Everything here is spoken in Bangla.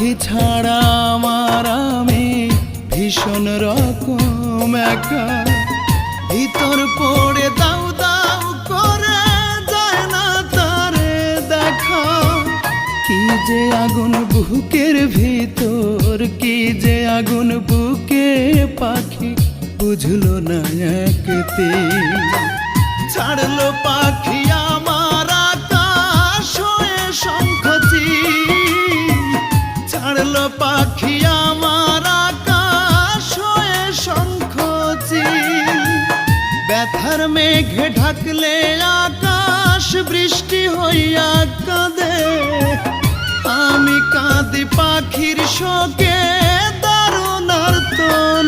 পাখি ছাড়া আমার আমি ভীষণ রকম একা। ভিতর পড়ে দাউ দাউ করে, যায় না তারে দেখা। কি যে আগুন বুকের ভিতর, কি যে আগুন বুকে পাখি, বুঝলো না একতে ছাড়লো পাখি পাখি আমার আকাশ হয়ে শঙ্খচি ব্যথার মেঘে ঢাকলে আকাশ, বৃষ্টি হইয়া কাঁদে। আমি কাঁদি পাখির শোকে, দারুণ তো না দে